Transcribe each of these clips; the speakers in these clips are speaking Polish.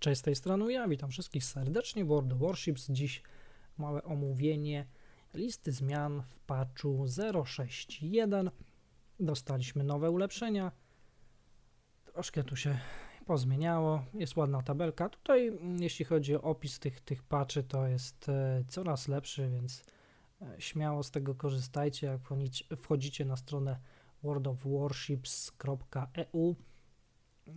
Cześć, z tej strony ja, witam wszystkich serdecznie w World of Warships. Dziś małe omówienie listy zmian w patchu 0.6.1. Dostaliśmy nowe ulepszenia. Troszkę tu się pozmieniało, jest ładna tabelka. Tutaj mm, jeśli chodzi o opis tych, tych patchy, to jest e, coraz lepszy, więc e, śmiało z tego korzystajcie, jak wchodzicie- na stronę worldofwarships.eu.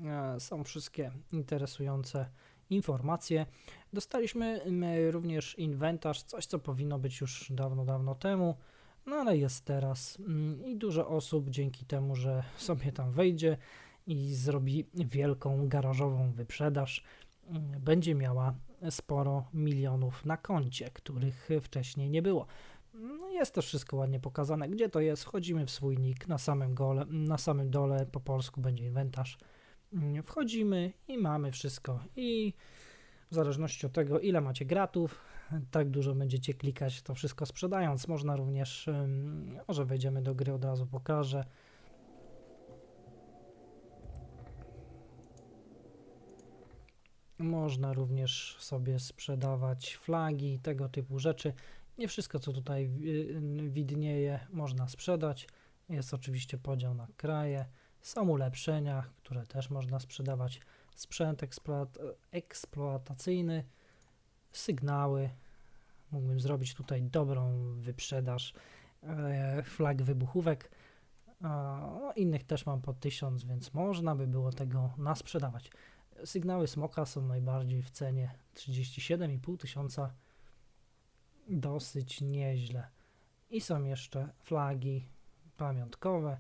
E, Są wszystkie interesujące informacje. Dostaliśmy mm, również inwentarz, coś co powinno być już dawno, dawno temu, no ale jest teraz Mm, i dużo osób dzięki temu, że sobie tam wejdzie i zrobi wielką garażową wyprzedaż, mm, będzie miała sporo milionów na koncie, których wcześniej nie było. No jest to wszystko ładnie pokazane. Gdzie to jest? Wchodzimy w swój nick na samym, gole, na samym dole, po polsku będzie inwentarz. Wchodzimy i mamy wszystko. I w zależności od tego, ile macie gratów, tak dużo będziecie klikać, to wszystko sprzedając. Można również, może wejdziemy do gry, od razu pokażę. Można również sobie sprzedawać flagi, tego typu rzeczy. Nie wszystko, co tutaj wi- widnieje, można sprzedać. Jest oczywiście podział na kraje. Są ulepszenia, które też można sprzedawać. Sprzęt eksploat- eksploatacyjny, sygnały. Mógłbym zrobić tutaj dobrą wyprzedaż e, flag wybuchówek. No, innych też mam po 1000, więc można by było tego nasprzedawać. Sygnały smoka są najbardziej w cenie 37,5 tysiąca. Dosyć nieźle. I są jeszcze flagi pamiątkowe.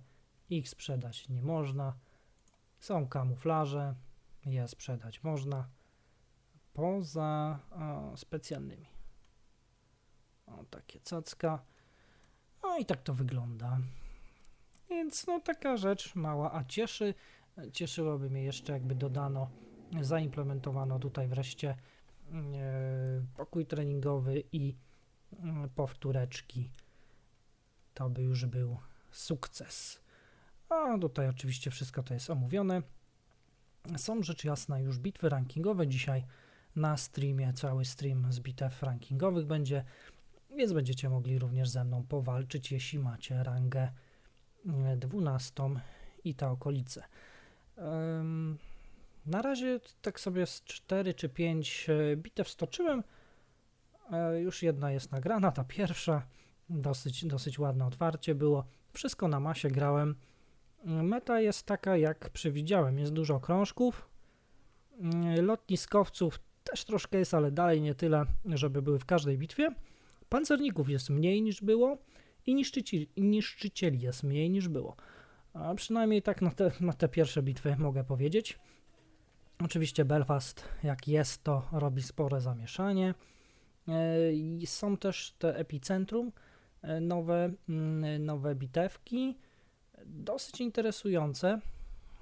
Ich sprzedać nie można. Są kamuflaże. Je sprzedać można. Poza o, specjalnymi. O, takie cacka. No i tak to wygląda. Więc no taka rzecz mała, a cieszy. Cieszyłoby mnie jeszcze jakby dodano, zaimplementowano tutaj wreszcie e, pokój treningowy i mm, powtóreczki. To by już był sukces. A tutaj oczywiście wszystko to jest omówione. Są rzecz jasna już bitwy rankingowe. Dzisiaj na streamie cały stream z bitew rankingowych będzie, więc będziecie mogli również ze mną powalczyć, jeśli macie rangę e, 12 i te okolice. Na razie tak sobie z 4 czy 5 bitew stoczyłem. E, Już jedna jest nagrana, ta pierwsza. Dosyć, dosyć ładne otwarcie było. Wszystko na masie grałem. Meta jest taka, jak przewidziałem. Jest dużo krążków. Mm, Lotniskowców też troszkę jest, ale dalej nie tyle, żeby były w każdej bitwie. Pancerników jest mniej niż było i niszczycieli, niszczycieli jest mniej niż było. A przynajmniej tak na te, na te pierwsze bitwy mogę powiedzieć. Oczywiście Belfast, jak jest, to robi spore zamieszanie. E, Są też te epicentrum, e, nowe, mm, nowe bitewki, dosyć interesujące.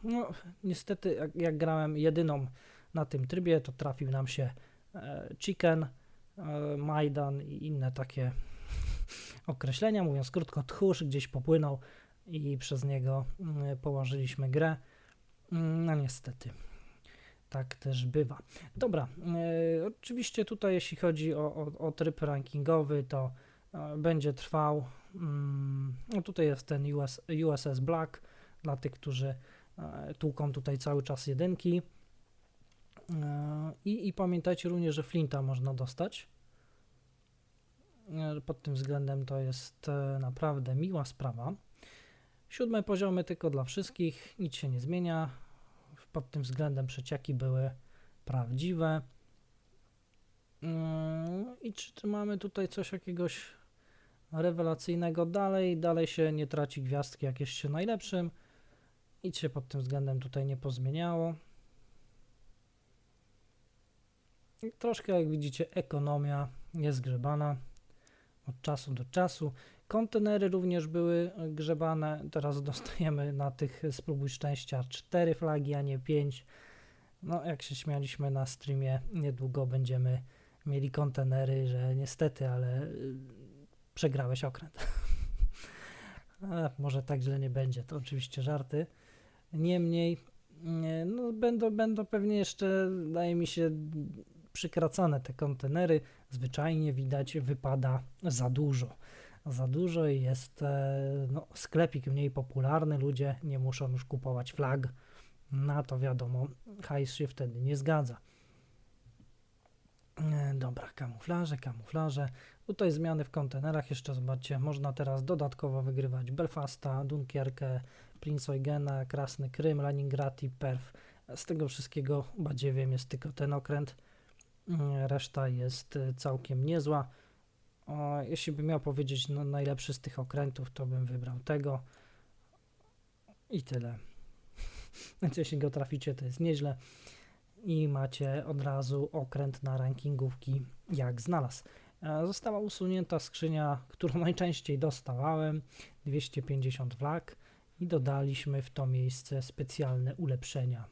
No, niestety, jak, jak grałem jedyną na tym trybie, to trafił nam się e, Chicken, e, Majdan i inne takie określenia. Mówiąc krótko, tchórz gdzieś popłynął i przez niego mm, położyliśmy grę. Mm, No niestety. Tak też bywa. Dobra, e, oczywiście tutaj jeśli chodzi o, o, o tryb rankingowy, to będzie trwał. Mm, no tutaj jest ten US, USS Black dla tych, którzy e, tłuką tutaj cały czas jedynki. E, I, I pamiętajcie również, że Flinta można dostać. E, Pod tym względem to jest naprawdę miła sprawa. Siódme poziomy tylko dla wszystkich, nic się nie zmienia. Pod tym względem przecieki były prawdziwe. I czy mamy tutaj coś jakiegoś rewelacyjnego dalej? Dalej się nie traci gwiazdki jakieś się najlepszym. Nic się pod tym względem tutaj nie pozmieniało. I Troszkę jak widzicie ekonomia jest grzebana od czasu do czasu. Kontenery również były grzebane. Teraz dostajemy na tych spróbuj szczęścia 4 flagi, a nie 5. No, jak się śmialiśmy na streamie, niedługo będziemy mieli kontenery, że niestety, ale y, przegrałeś okręt. może tak źle nie będzie, to oczywiście żarty. Niemniej, Nie, No, będą, będą pewnie jeszcze, wydaje mi się, przykracane te kontenery. Zwyczajnie widać, wypada za dużo. Za dużo i jest e, no, sklepik mniej popularny, ludzie nie muszą już kupować flag. Na to wiadomo, hajs się wtedy nie zgadza. E, Dobra, kamuflaże, kamuflaże. Tutaj zmiany w kontenerach, jeszcze zobaczcie, można teraz dodatkowo wygrywać Belfasta, Dunkierkę, Prince Krasny Krym, Leningrad i Perf. Z tego wszystkiego badziewiem jest tylko ten okręt. Mm, Reszta jest y, całkiem niezła. Jeśli bym miał powiedzieć no, najlepszy z tych okrętów, to bym wybrał tego. I tyle. Więc jeśli go traficie, to jest nieźle. I macie od razu okręt na rankingówki, jak znalazł. E, Została usunięta skrzynia, którą najczęściej dostawałem, 250 flag i dodaliśmy w to miejsce specjalne ulepszenia.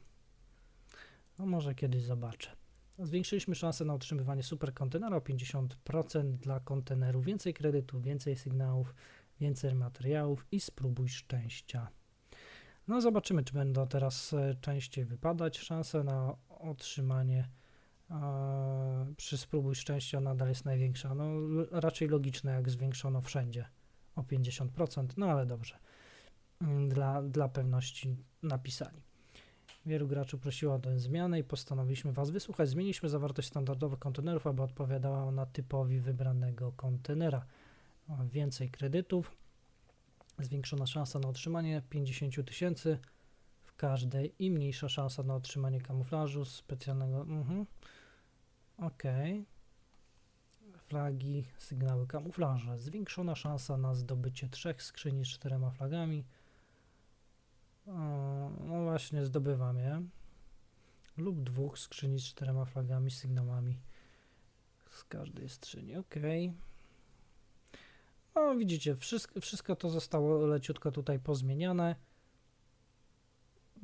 No może kiedyś zobaczę. Zwiększyliśmy szanse na otrzymywanie superkontenera o 50% dla konteneru. Więcej kredytów, więcej sygnałów, więcej materiałów i spróbuj szczęścia. No zobaczymy, czy będą teraz e, częściej wypadać. Szanse na otrzymanie przy spróbuj szczęścia nadal jest największa. No raczej logiczne, jak zwiększono wszędzie o 50%, no ale dobrze. Mm, Dla, dla pewności napisali. Wielu graczy prosiło o tę zmianę i postanowiliśmy Was wysłuchać. Zmieniliśmy zawartość standardowych kontenerów, aby odpowiadała ona typowi wybranego kontenera. Więcej kredytów, zwiększona szansa na otrzymanie 50 000 tysięcy w każdej i mniejsza szansa na otrzymanie kamuflażu specjalnego. Mhm. Ok. Flagi, sygnały kamuflaża. Zwiększona szansa na zdobycie trzech skrzyni z czterema flagami. No właśnie, zdobywam je. Lub dwóch skrzyni z czterema flagami, sygnałami z każdej skrzyni. Ok. No widzicie, wszystko, wszystko to zostało leciutko tutaj pozmieniane.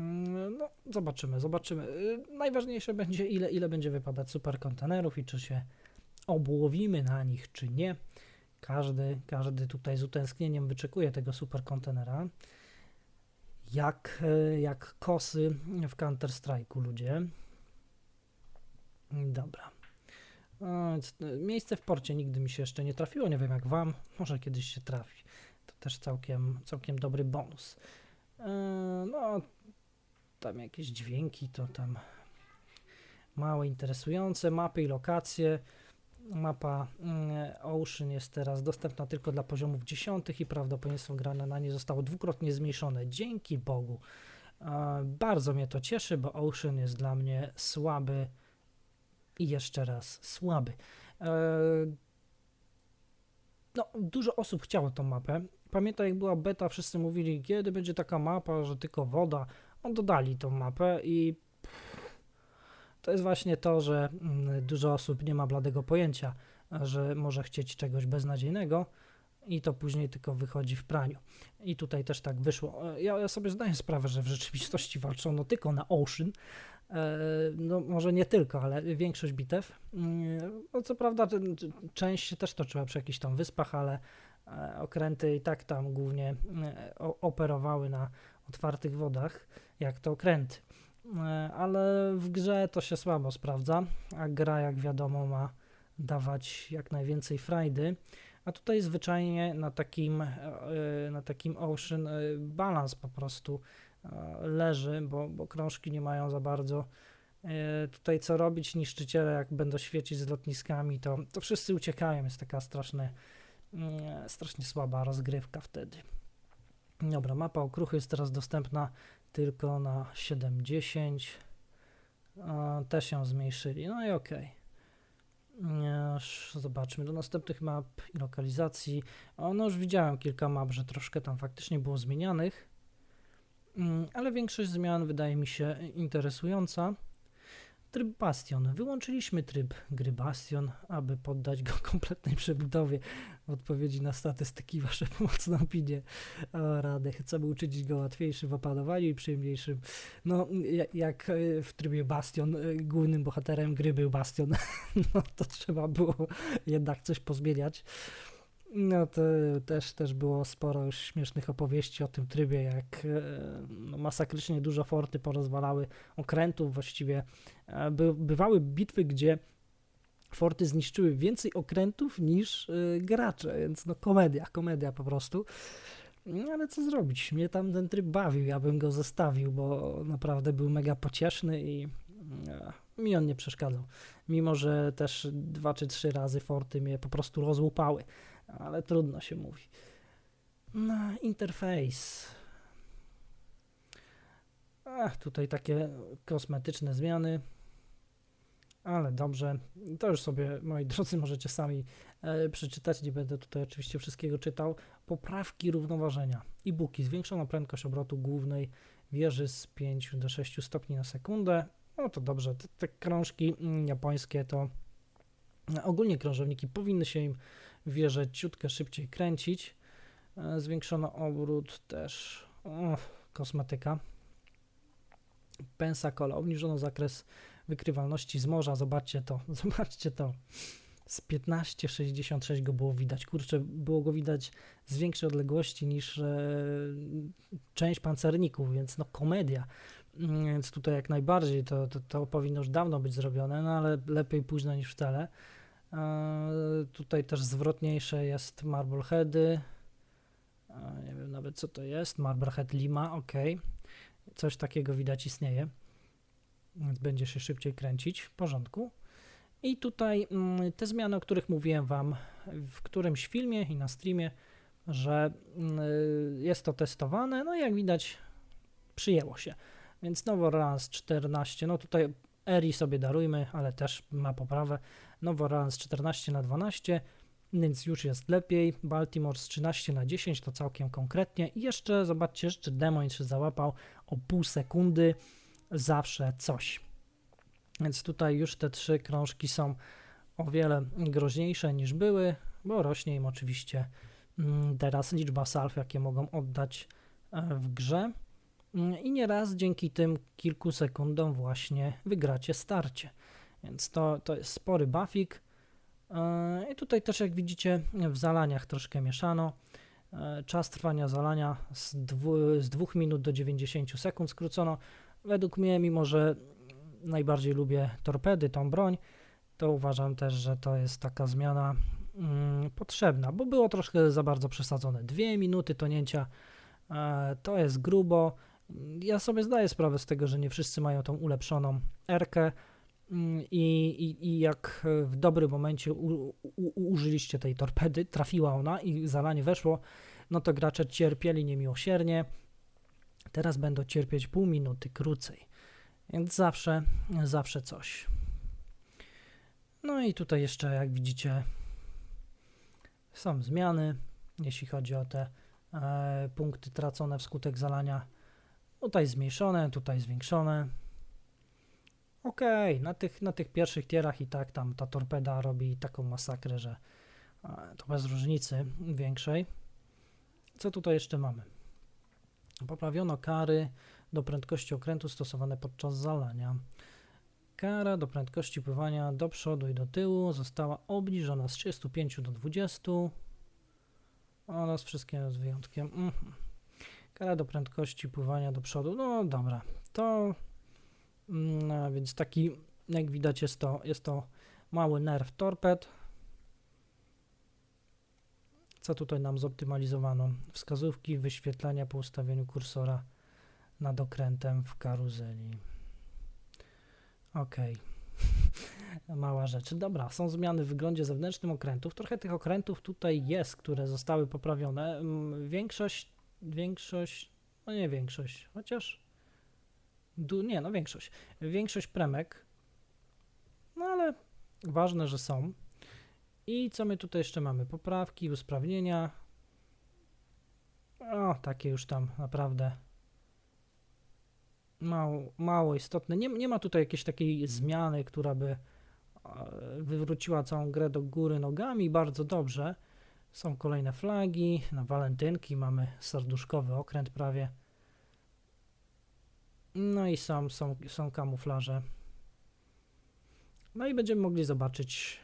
Mm, No, zobaczymy, zobaczymy. Y, Najważniejsze będzie, ile, ile będzie wypadać superkontenerów i czy się obłowimy na nich, czy nie. Każdy, każdy tutaj z utęsknieniem wyczekuje tego superkontenera. Jak, e, jak kosy w Counter-Strike'u ludzie. Dobra. E, Miejsce w porcie nigdy mi się jeszcze nie trafiło, nie wiem jak wam, może kiedyś się trafi. To też całkiem, całkiem dobry bonus. No, tam jakieś dźwięki, to tam małe interesujące mapy i lokacje. Mapa mm, Ocean jest teraz dostępna tylko dla poziomów 10 i prawdopodobieństwo grane na nie zostało dwukrotnie zmniejszone. Dzięki Bogu. Bardzo mnie to cieszy, bo Ocean jest dla mnie słaby i jeszcze raz słaby. E, No, dużo osób chciało tą mapę. Pamiętam, jak była beta, wszyscy mówili, kiedy będzie taka mapa, że tylko woda. On dodali tą mapę i to jest właśnie to, że mm, dużo osób nie ma bladego pojęcia, że może chcieć czegoś beznadziejnego i to później tylko wychodzi w praniu. I tutaj też tak wyszło. E, Ja, ja sobie zdaję sprawę, że w rzeczywistości walczono tylko na Ocean. E, No może nie tylko, ale większość bitew. Mm, No co prawda część się też toczyła przy jakichś tam wyspach, ale e, okręty i tak tam głównie operowały na otwartych wodach, jak to okręty. E, Ale w grze to się słabo sprawdza, a gra jak wiadomo ma dawać jak najwięcej frajdy. A tutaj zwyczajnie na takim, e, na takim Ocean e, balans po prostu leży, bo, bo krążki nie mają za bardzo tutaj co robić. Niszczyciele jak będą świecić z lotniskami, to, to wszyscy uciekają. Jest taka strasznie, mm, strasznie słaba rozgrywka wtedy. Dobra, mapa okruchy jest teraz dostępna tylko na 7.10. E, Też ją zmniejszyli. No i okej. Już Zobaczmy do następnych map i lokalizacji. O, no już widziałem kilka map, że troszkę tam faktycznie było zmienianych, Mm, ale większość zmian wydaje mi się interesująca. Tryb Bastion. Wyłączyliśmy tryb gry Bastion, aby poddać go kompletnej przebudowie w odpowiedzi na statystyki wasze pomocne opinie. O, rady. Chcemy uczynić go łatwiejszym w opanowaniu i przyjemniejszym. No, ja- jak e, w trybie Bastion e, głównym bohaterem gry był Bastion, no to trzeba było jednak coś pozmieniać. No to też, też było sporo już śmiesznych opowieści o tym trybie, jak e, no, masakrycznie dużo forty porozwalały okrętów, właściwie e, by, bywały bitwy, gdzie forty zniszczyły więcej okrętów niż y, gracze, więc no komedia, komedia po prostu. No ale co zrobić? Mnie tam ten tryb bawił, ja bym go zostawił, bo naprawdę był mega pocieszny i mi on nie przeszkadzał. Mimo, że też dwa czy trzy razy forty mnie po prostu rozłupały, ale trudno się mówi. No, interfejs. Ach, tutaj takie kosmetyczne zmiany ale dobrze. To już sobie, moi drodzy, możecie sami e, przeczytać. Nie będę tutaj oczywiście wszystkiego czytał. Poprawki równoważenia. E-booki. Zwiększona prędkość obrotu głównej wieży z 5 do 6 stopni na sekundę. No to dobrze. Te, te krążki mm, japońskie to ogólnie krążowniki powinny się im wieże ciutkę szybciej kręcić. E, zwiększono obrót też. O, kosmetyka. Pensacola. Obniżono zakres wykrywalności z morza. Zobaczcie to, zobaczcie to. Z 15,66 go było widać. Kurczę, było go widać z większej odległości niż e, część pancerników, więc no komedia. Mm, więc tutaj jak najbardziej to, to, to powinno już dawno być zrobione, no ale lepiej późno niż wcale. E, tutaj też zwrotniejsze jest Marble Heady. E, nie wiem nawet co to jest. Marble Head Lima, ok. Coś takiego widać istnieje więc będzie się szybciej kręcić w porządku. I tutaj mm, te zmiany, o których mówiłem Wam w którymś filmie i na streamie, że mm, jest to testowane, no i jak widać przyjęło się. Więc nowo raz 14, no tutaj Eri sobie darujmy, ale też ma poprawę. Nowo raz 14 na 12, więc już jest lepiej. Baltimore z 13 na 10 to całkiem konkretnie. I jeszcze zobaczcie, jeszcze Demoin się załapał o pół sekundy zawsze coś. Więc tutaj już te trzy krążki są o wiele groźniejsze niż były, bo rośnie im oczywiście mm, teraz liczba salw, jakie mogą oddać e, w grze. Mm, I nieraz dzięki tym kilku sekundom właśnie wygracie starcie. Więc to, to jest spory buffik. E, I tutaj też jak widzicie w zalaniach troszkę mieszano. E, czas trwania zalania z, z 2 minut do 90 sekund skrócono. Według mnie, mimo że najbardziej lubię torpedy, tą broń, to uważam też, że to jest taka zmiana mm, potrzebna, bo było troszkę za bardzo przesadzone. Dwie minuty tonięcia e, to jest grubo. Ja sobie zdaję sprawę z tego, że nie wszyscy mają tą ulepszoną erkę mm, i, i, i jak w dobrym momencie u, u, użyliście tej torpedy, trafiła ona i zalanie weszło, no to gracze cierpieli niemiłosiernie Teraz będą cierpieć pół minuty krócej. Więc zawsze, zawsze coś. No i tutaj jeszcze, jak widzicie, są zmiany, jeśli chodzi o te e, punkty tracone wskutek zalania. Tutaj zmniejszone, tutaj zwiększone. Ok, na tych, na tych pierwszych tierach i tak tam ta torpeda robi taką masakrę, że e, to bez różnicy większej. Co tutaj jeszcze mamy? Poprawiono kary do prędkości okrętu stosowane podczas zalania. Kara do prędkości pływania do przodu i do tyłu została obniżona z 35 do 20 oraz wszystkie z wyjątkiem. Mhm. Kara do prędkości pływania do przodu. No dobra, to no, więc taki, jak widać, jest to, jest to mały nerw torped. Co tutaj nam zoptymalizowano? Wskazówki wyświetlania po ustawieniu kursora nad okrętem w karuzeli. Ok. Mała rzecz. Dobra, są zmiany w wyglądzie zewnętrznym okrętów. Trochę tych okrętów tutaj jest, które zostały poprawione. Mm, większość, większość, no nie większość, chociaż du, nie, no większość. Większość premek, no ale ważne, że są. I co my tutaj jeszcze mamy? Poprawki, usprawnienia. O, takie już tam naprawdę mało, mało istotne. Nie, nie ma tutaj jakiejś takiej zmiany, która by e, wywróciła całą grę do góry nogami. Bardzo dobrze. Są kolejne flagi. Na walentynki mamy serduszkowy okręt prawie. No i są, są, są kamuflaże. No i będziemy mogli zobaczyć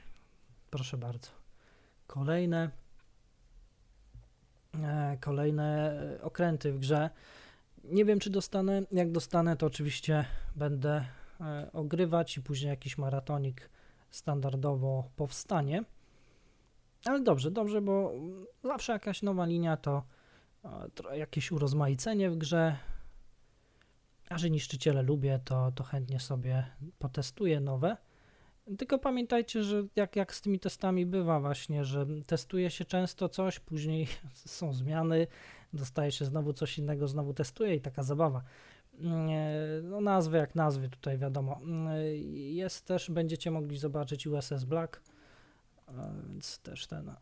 Proszę bardzo. Kolejne e, kolejne okręty w grze. Nie wiem, czy dostanę. Jak dostanę, to oczywiście będę e, ogrywać i później jakiś maratonik standardowo powstanie. Ale dobrze, dobrze, bo zawsze jakaś nowa linia to jakieś urozmaicenie w grze. A że niszczyciele lubię, to, to chętnie sobie potestuję nowe. Tylko pamiętajcie, że jak, jak z tymi testami bywa właśnie, że testuje się często coś, później są zmiany, dostaje się znowu coś innego, znowu testuje i taka zabawa. Mm, e, no nazwy jak nazwy tutaj wiadomo. Mm, jest też, będziecie mogli zobaczyć USS Black, e, więc też ten, e,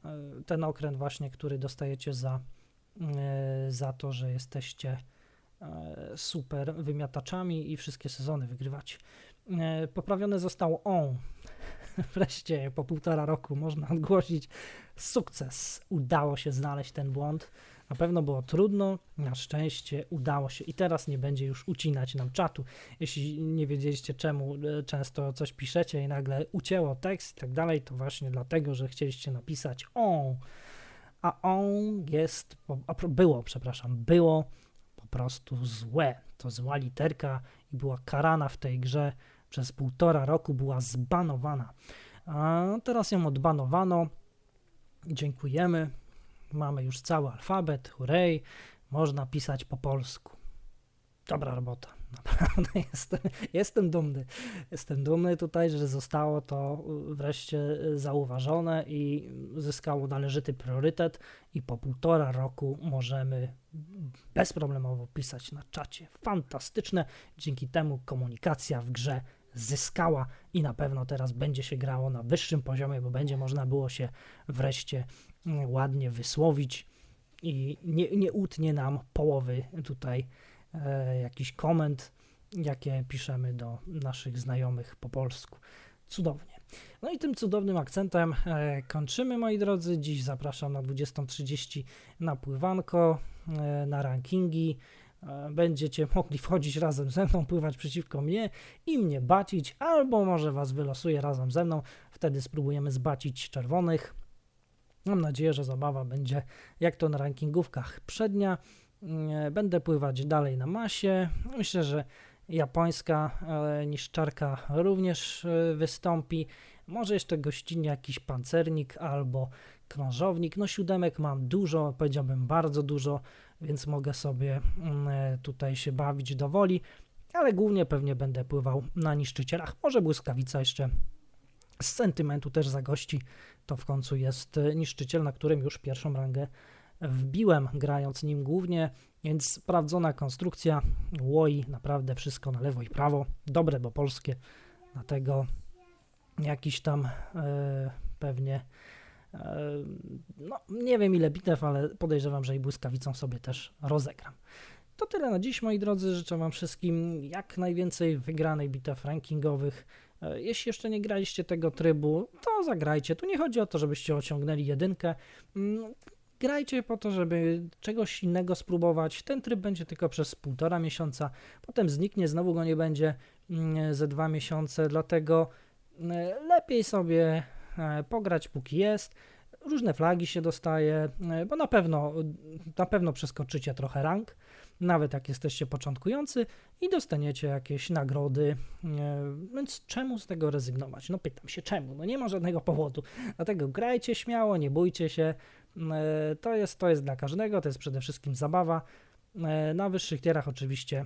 ten okręt właśnie, który dostajecie za, za to, że jesteście super wymiataczami i wszystkie sezony wygrywacie. Poprawione zostało on. Wreszcie po półtora roku można ogłosić sukces. Udało się znaleźć ten błąd. Na pewno było trudno, na szczęście udało się i teraz nie będzie już ucinać nam czatu. Jeśli nie wiedzieliście czemu e, często coś piszecie i nagle ucięło tekst i tak dalej, to właśnie dlatego, że chcieliście napisać on, a on jest, a było, przepraszam, było po prostu złe. To zła literka i była karana w tej grze przez półtora roku, była zbanowana. A teraz ją odbanowano. Dziękujemy mamy już cały alfabet, hurray, można pisać po polsku. Dobra robota, naprawdę jestem, jestem dumny. Jestem dumny tutaj, że zostało to wreszcie zauważone i zyskało należyty priorytet i po półtora roku możemy bezproblemowo pisać na czacie. Fantastyczne, dzięki temu komunikacja w grze zyskała i na pewno teraz będzie się grało na wyższym poziomie, bo będzie można było się wreszcie ładnie wysłowić i nie, nie utnie nam połowy tutaj e, jakiś koment, jakie piszemy do naszych znajomych po polsku. Cudownie. No i tym cudownym akcentem e, kończymy, moi drodzy. Dziś zapraszam na 20.30 na pływanko, e, na rankingi. E, będziecie mogli wchodzić razem ze mną, pływać przeciwko mnie i mnie bacić, albo może was wylosuje razem ze mną. Wtedy spróbujemy zbacić czerwonych. Mam nadzieję, że zabawa będzie jak to na rankingówkach przednia. Mm, będę pływać dalej na masie. Myślę, że japońska e, niszczarka również e, wystąpi. Może jeszcze gościnnie jakiś pancernik albo krążownik. No siódemek mam dużo, powiedziałbym bardzo dużo, więc mogę sobie mm, e, tutaj się bawić do woli, ale głównie pewnie będę pływał na niszczycielach. Może błyskawica jeszcze z sentymentu też zagości. To w końcu jest niszczyciel, na którym już pierwszą rangę wbiłem, grając nim głównie, więc sprawdzona konstrukcja, łoi naprawdę wszystko na lewo i prawo, dobre, bo polskie, dlatego jakiś tam e, pewnie e, no nie wiem ile bitew, ale podejrzewam, że i błyskawicą sobie też rozegram. To tyle na dziś, moi drodzy. Życzę Wam wszystkim jak najwięcej wygranej bitew rankingowych, jeśli jeszcze nie graliście tego trybu, to zagrajcie. Tu nie chodzi o to, żebyście osiągnęli jedynkę. Mm, grajcie po to, żeby czegoś innego spróbować. Ten tryb będzie tylko przez półtora miesiąca, potem zniknie, znowu go nie będzie mm, ze dwa miesiące, dlatego e, lepiej sobie e, pograć póki jest. Różne flagi się dostaje, bo na pewno, na pewno przeskoczycie trochę rank nawet jak jesteście początkujący i dostaniecie jakieś nagrody. Więc czemu z tego rezygnować? No pytam się czemu? No nie ma żadnego powodu. Dlatego grajcie śmiało, nie bójcie się. E, to jest, to jest dla każdego, to jest przede wszystkim zabawa. E, na wyższych tierach oczywiście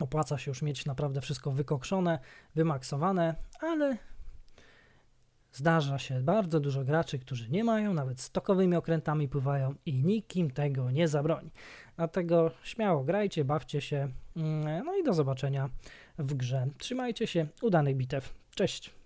opłaca się już mieć naprawdę wszystko wykokszone, wymaksowane, ale Zdarza się bardzo dużo graczy, którzy nie mają, nawet stokowymi okrętami pływają i nikim tego nie zabroni. Dlatego śmiało grajcie, bawcie się, mm, no i do zobaczenia w grze. Trzymajcie się, udanych bitew. Cześć!